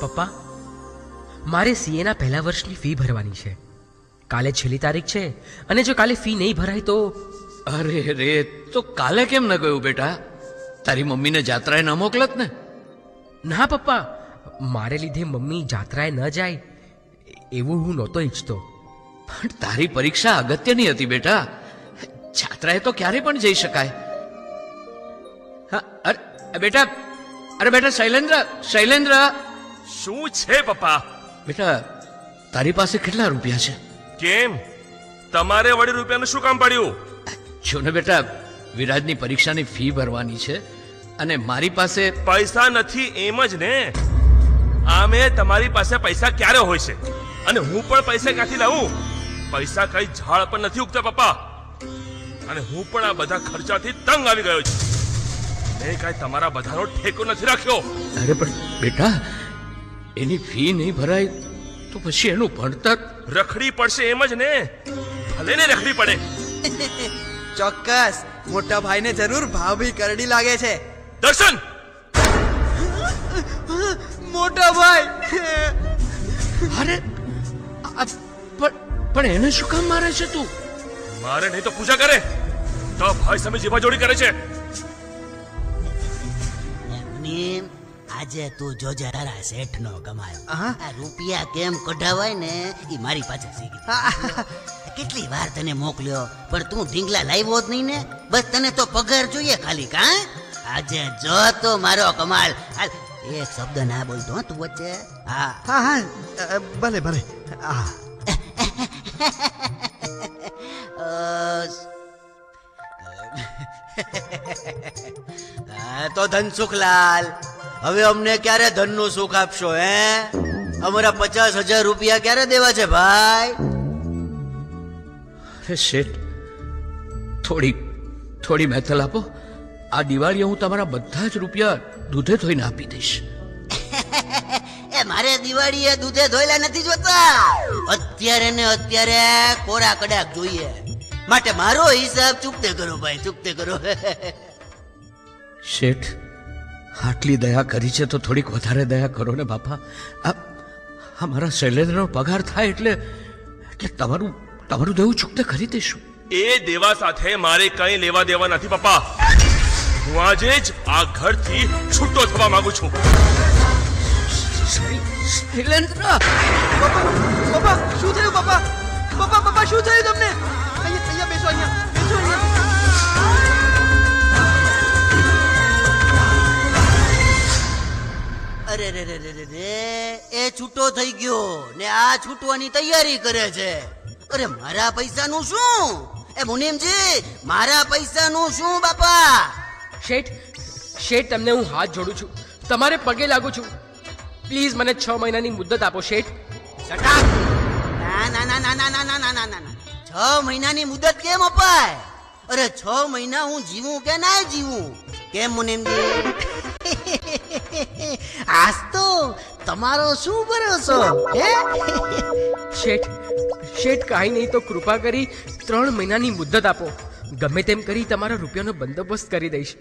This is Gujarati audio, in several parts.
પપ્પા મારે સીએના પહેલા વર્ષની ફી ભરવાની છે. કાલે છેલ્લી તારીખ છે અને જો કાલે ફી નહીં ભરાય તો અરે રે તો કાલે કેમ ન ગયું બેટા? તારી મમ્મીને જાત્રાએ ન મોકલત ને? ના પપ્પા મારે લીધે મમ્મી જાત્રાએ ન જાય એવું હું નહોતો ઈચ્છતો. પણ તારી પરીક્ષા અગત્યની હતી બેટા. જાત્રાએ તો ક્યારે પણ જઈ શકાય. હા અરે બેટા અરે બેટા શૈલેન્દ્ર શૈલેન્દ્ર! શું છે પપ્પા? બેટા તારી પાસે કેટલા રૂપિયા છે? કેમ? તમારે વળી રૂપિયાનું શું કામ પડ્યું? જો ને બેટા વિરાજની પરીક્ષાની ફી ભરવાની છે અને મારી પાસે પૈસા નથી એમ જ ને? આમે તમારી પાસે પૈસા ક્યારે હોય છે? અને હું પણ પૈસા ક્યાંથી લાવું? પૈસા કઈ ઝાડ પર નથી ઉગતા પપ્પા. અને હું પણ આ બધા ખર્ચાથી તંગ આવી ગયો છું. મેં કાંઈ તમારા બધાનો ઠેકો નથી રાખ્યો. અરે પણ બેટા એની ફી નહીં ભરાય? તો પછી એનું ભણતર? રખડી પડશે એમ જ ને. ભલે ને રખડી પડે. ચોક્કસ. મોટા ભાઈને જરૂર ભાભી કરડી લાગે છે. દર્શન! મોટા ભાઈ! અરે આ પણ પણ એને શું કામ મારે છે તું? મારે નહીં તો પૂજા કરે. તો ભાઈ સામે જીભા જોડી કરે છે. નીમ આજે તું જોજે તારા શેઠ નો કમાલ આ રૂપિયા કેમ કઢાવાય ને? એ મારી પાસે શીખી કેટલી વાર તને મોકલ્યો પણ તું ઢીંગલા લાવ્યો જ નહીં ને? બસ તને તો પગાર જોઈએ ખાલી કા? આજે જો તો મારો કમાલ. એ એક શબ્દ ના બોલતો તું વચ્ચે. હા. હા હા. ભલે ભલે. હા તો ધનસુખલાલ હવે અમને ક્યારે ધનનું સુખ આપશો હે? અમારા પચાસ હજાર રૂપિયા ક્યારે દેવા છે ભાઈ? શેઠ થોડી થોડી મહેતલ આપો. આ દિવાળીએ હું તમારા બધા જ રૂપિયા દૂધે ધોઈને આપી દઈશ. એ મારે દિવાળીએ દૂધે ધોયેલા નથી જોતા. અત્યારે ને અત્યારે કોરા કડાક જોઈએ. માટે મારો હિસાબ ચૂકતે કરો ભાઈ ચૂકતે કરો. શેઠ આટલી દયા કરી છે તો થોડીક વધારે દયા કરો ને બાપા. આ મારા શૈલેન્દ્રનો પગાર થાય એટલે એટલે તમારું તમારું દેવું ચૂકતે કરી દઈશું. એ દેવા સાથે મારે કઈ લેવા દેવા નથી પપ્પા હું આજે જ આ ઘરથી છૂટો થવા માંગુ છું. શૈલેન્દ્ર! પપ્પા શું થયું પપ્પા પપ્પા પપ્પા શું થયું તમને? અહીંયા અહીંયા બેસો અહીંયા. અરે રે રે રે રે રે. એ છૂટો થઈ ગયો ને આ છૂટવાની તૈયારી કરે છે. અરે મારા પૈસાનું શું? એ મુનિમજી મારા પૈસાનું શું બાપા? શેઠ શેઠ તમને હું હાથ જોડું છું. તમારે પગે લાગુ છું. પ્લીઝ મને છ મહિનાની મુદત આપો શેઠ. ના ના ના ના ના ના ના ના ના ના. છ મહિનાની મુદત કેમ અપાય? અરે છ મહિના હું જીવું કે ના જીવું? કેમ મુનિમજી? આજ તો તમારો શું ભરોસો? હે? શેઠ શેઠ કાંઈ નહીં તો કૃપા કરી ત્રણ મહિનાની મુદ્દત આપો. ગમે તેમ કરી તમારા રૂપિયાનો બંદોબસ્ત કરી દઈશ.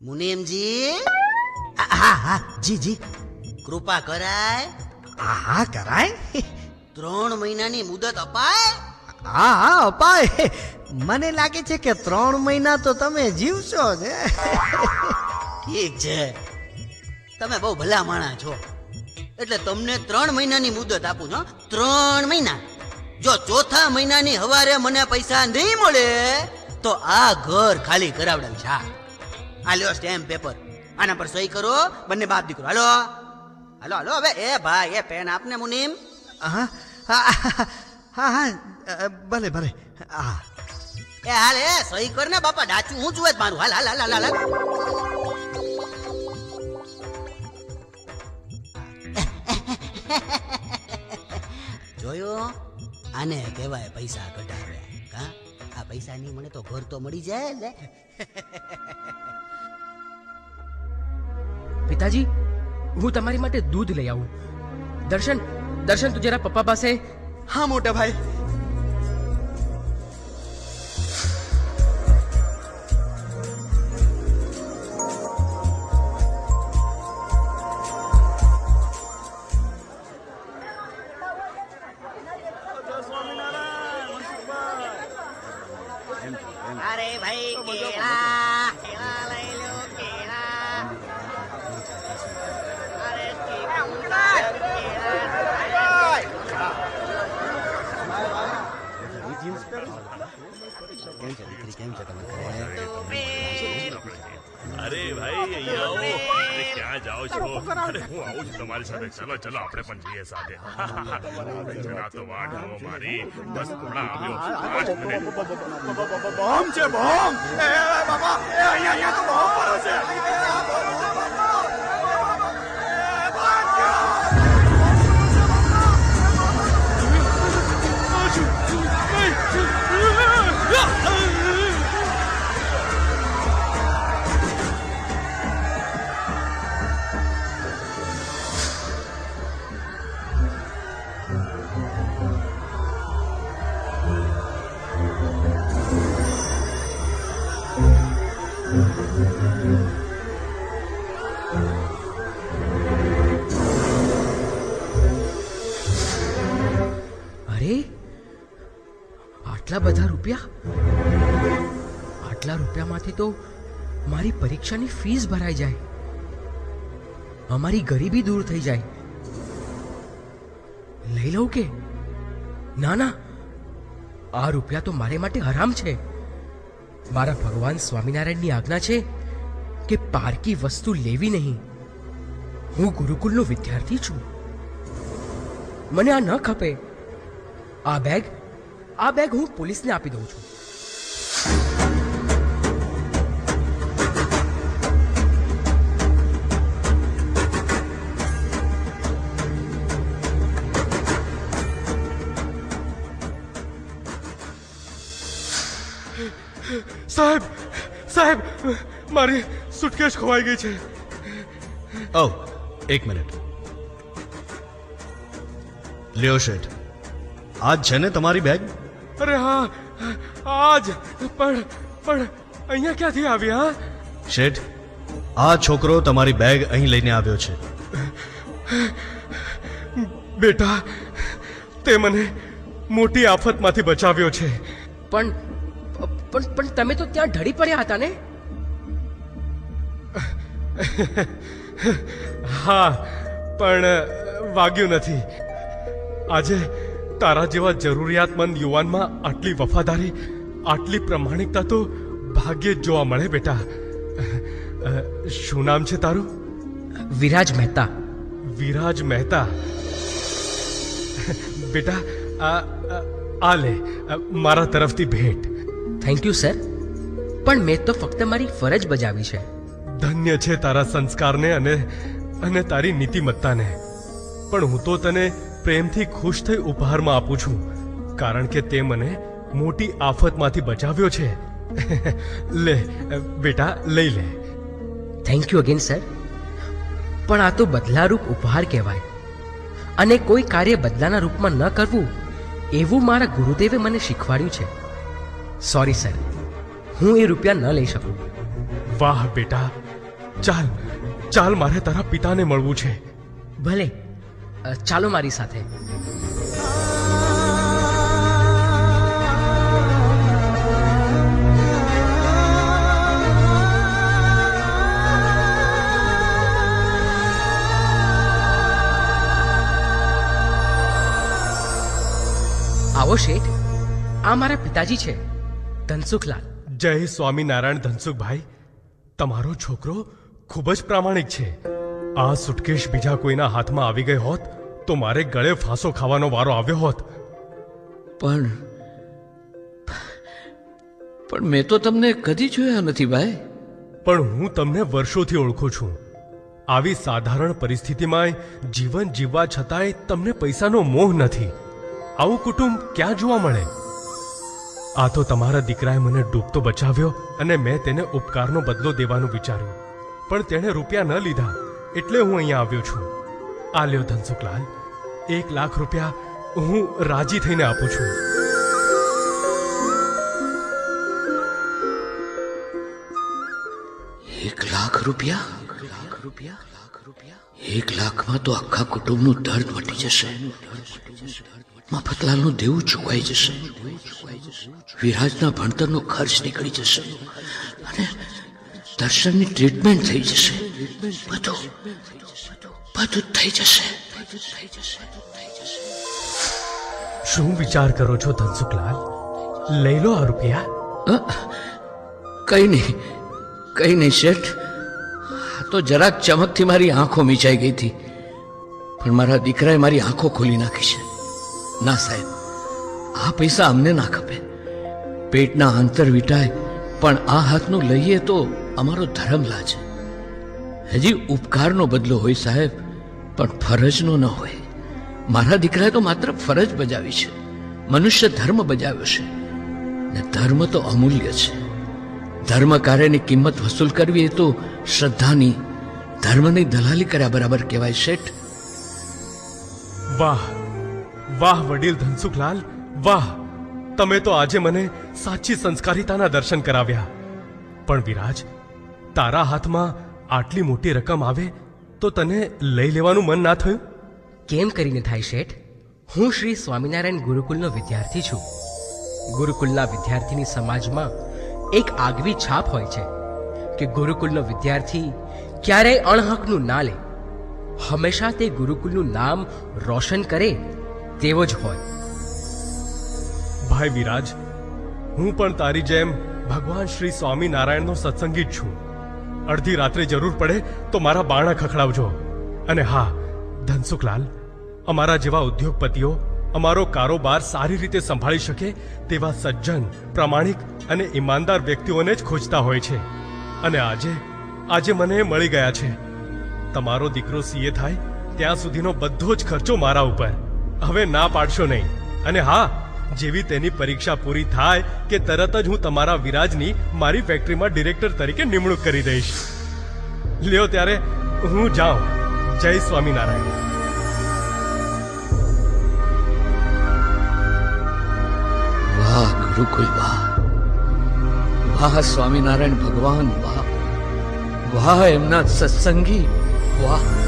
મુનિમજી? હા હા જી જી. કૃપા કરાય. હા હા કરાય. ત્રણ મહિનાની મુદત અપાય? હા હા અપાય. મને લાગે છે કે ત્રણ મહિના તો તમે જીવશો જ? ઠીક છે. તમે બહુ ભલા માણા છો. એટલે તમને ત્રણ મહિનાની મુદત આપું છું ત્રણ મહિના. જો ચોથા મહિનાની હવારે મને પૈસા નહીં મળે તો આ ઘર ખાલી કરાવડાવી છે. હા. આ લ્યો સ્ટેમ્પ પેપર આના પર સહી કરો બંને બાપ દીકરો. હાલો. હાલો હાલો હવે. એ ભાઈ એ પેન આપને મુનિમ. હા હા હા ભલે ભલે. હા. એ હાલ એ સહી કર ને બાપા. ડાચું હું જુએ મારું. હાલ હાલ હાલ હાલ હાલ. જોયો? આને કહેવાય પૈસા કઢાવ્યા કા આ પૈસા નહીં મળે તો ઘર તો મળી જાય લે પિતાજી હું તમારી માટે દૂધ લઈ આવું. દર્શન દર્શન તું જરા પપ્પા પાસે. હા મોટા ભાઈ. અરે ભાઈ કેળા કેળા લઈ લો કેળા. અરે કેળા કેમ છે કેમ છે તમે અહીં અહીંયા આવો. અરે. ક્યાં જાઓ છો? અરે હું આવું છું તમારી સાથે. ચલો ચલો આપણે પણ જઈએ સાથે. જરા તો વાટ જુઓ મારી. બસ થોડા આવ્યો. પાંચ મિનિટ. બોમ્બ છે બોમ્બ એ બાબા. એ અહીંયા અહીંયા તો બોમ્બ પડ્યો છે. અરે, આટલા બધા રૂપિયા? આટલા રૂપિયામાંથી તો મારી પરીક્ષાની ફીસ ભરાઈ જાય. અમારી ગરીબી દૂર થઈ જાય. લઈ લઉં કે? ના ના. આ રૂપિયા તો મારે માટે હરામ છે. મારા ભગવાન સ્વામિનારાયણની આજ્ઞા છે કે પારકી વસ્તુ લેવી નહીં. હું ગુરુકુલનો વિદ્યાર્થી છું. મને આ ન ખપે. આ બેગ આ બેગ હું પોલીસને આપી દઉં છું સાહેબ સાહેબ મારી સુટકેસ ખોવાઈ ગઈ છે ઓ એક મિનિટ લ્યો શેઠ આજ છે ને તમારી બેગ? અરે હા આજ. પણ પણ અહીંયા ક્યાંથી આવ્યા શેઠ આ છોકરો તમારી બેગ અહીં લઈને આવ્યો છે. બેટા તે મને મોટી આફતમાંથી બચાવ્યો છે. પણ પણ પણ તમે તો ત્યાં ઢળી પડ્યા હતા ને? હા પણ વાગ્યું નથી. આજે તારા જેવા જરૂરિયાતમંદ યુવાનમાં આટલી વફાદારી આટલી પ્રમાણિકતા તો ભાગ્યે જ જોવા મળે બેટા. શું નામ છે તારું? વિરાજ મહેતા. વિરાજ મહેતા. બેટા આ લે મારા તરફથી ભેટ. થેન્ક યુ સર પણ મેં તો ફક્ત મારી ફરજ બજાવી છે. ધન્ય છે તારા સંસ્કારને અને અને તારી નીતિમત્તાને. પણ હું તો તને પ્રેમથી ખુશ થઈ ઉપહારમાં આપું છું કારણ કે તે મને મોટી આફતમાંથી બચાવ્યો છે. લે બેટા લઈ લે. થેન્ક યુ અગેન સર પણ આ તો બદલારૂપ ઉપહાર કહેવાય. અને કોઈ કાર્ય બદલાના રૂપમાં ન કરવું એવું મારા ગુરુદેવે મને શીખવાડ્યું છે. સોરી સર હું એ રૂપિયા ન લઈ શકું. વાહ બેટા. ચાલ ચાલ મારે તારા પિતાને મળવું છે. ભલે. ચાલો મારી સાથે. આવો શેઠ, આ મારા પિતાજી છે, ધનસુખલાલ. જય સ્વામિનારાયણ ધનસુખભાઈ. તમારો છોકરો ખૂબ જ પ્રામાણિક છે. આ સુટકેશ બીજા કોઈના હાથમાં આવી ગઈ હોત તો મારે ગળે ફાંસો ખાવાનો વારો આવ્યો હોત. પણ પણ મેં તો તમને કદી જોયા નથી ભાઈ. પણ હું તમને વર્ષોથી ઓળખું છું. આવી સાધારણ પરિસ્થિતિમાં જીવન જીવવા છતાંય તમને પૈસાનો મોહ નથી. આવું કુટુંબ ક્યાં જોવા મળે? આ તો તમારા દીકરાએ મને ડૂબતો બચાવ્યો અને મેં તેને ઉપકારનો બદલો દેવાનું વિચાર્યું. પણ તેણે રૂપિયા ન લીધા. એટલે હું અહીંયા આવ્યો છું. આ લ્યો ધનસુખલાલ, એક લાખ રૂપિયા હું રાજી થઈને આપું છું. એક લાખ રૂપિયા? લાખ રૂપિયા લાખ રૂપિયા એક લાખમાં તો આખા કુટુંબનું દર્દ મટી જશે. મફતલાલનું દેવું ચૂકવાઈ જશે. વિરાજના ભણતરનો ખર્ચ નીકળી જશે. અને દર્શનની ટ્રીટમેન્ટ થઈ જશે. બધું બધું થઈ જશે. શું વિચાર કરો છો ધનસુખલાલ? લઈ લો આ રૂપિયા. કઈ નહીં કઈ નહીં શેઠ. તો જરાક ચમકથી મારી આંખો મીચાઈ ગઈ હતી. પણ મારા દીકરાએ મારી આંખો ખોલી નાખી છે. ના સાહેબ આ પૈસા અમને ના ખપે. પેટના આંતર વિટાય પણ આ હાથનું લઈએ તો અમારો ધર્મ લાજે. હજી ઉપકારનો બદલો હોય સાહેબ, પણ ફરજનો ન હોય. મારા દીકરાએ તો માત્ર ફરજ બજાવી છે. મનુષ્ય ધર્મ બજાવ્યો છે. ને ધર્મ તો અમૂલ્ય છે. ધર્મ કાર્યની કિંમત વસૂલ કરવી એ તો શ્રદ્ધાની, ધર્મની દલાલી કર્યા બરાબર કહેવાય શેઠ. વાહ વાહ વડીલ ધનસુખલાલ, વાહ. તમે તો આજે મને સાચી સંસ્કારિતાના દર્શન કરાવ્યા. પણ વિરાજ, તારા હાથમાં આટલી મોટી રકમ આવે તો તને લઈ લેવાનું મન ના થયું? કેમ કરીને થાય શેઠ? હું શ્રી સ્વામિનારાયણ ગુરુકુલનો વિદ્યાર્થી છું. ગુરુકુલના વિદ્યાર્થીની સમાજમાં એક આગવી છાપ હોય છે કે ગુરુકુલનો વિદ્યાર્થી ક્યારેય અણહકનું ના લે. હંમેશા તે ગુરુકુલનું નામ રોશન કરે તેવો જ હોય. ભાઈ વિરાજ હું પણ તારી જેમ ભગવાન શ્રી સ્વામિનારાયણનો સત્સંગી જ છું. અડધી રાત્રે જરૂર પડે તો મારા બાણા ખખડાવજો. અને હા, ધનસુખલાલ, અમારા જેવા ઉદ્યોગપતિઓ અમારો કારોબાર સારી રીતે સંભાળી શકે તેવા સજ્જન, પ્રમાણિક અને ઈમાનદાર વ્યક્તિઓને જ ખોજતા હોય છે. અને આજે આજે મને મળી ગયા છે. તમારો દીકરો સીએ થાય, ત્યાં સુધીનો બધો જ ખર્ચો મારા ઉપર. હવે ના પાડશો નહીં. અને હા જેવી તેની પરીક્ષા પૂરી થાય કે તરત જ હું તમારા વિરાજની મારી ફેક્ટરીમાં ડિરેક્ટર તરીકે નિમણૂક કરી દઈશ. લ્યો ત્યારે હું જાઉં. જય સ્વામિનારાયણ. વાહ ગુરુકુલ વાહ. વાહ, સ્વામિનારાયણ ભગવાન, વાહ. વાહ, એમના સત્સંગી, વાહ.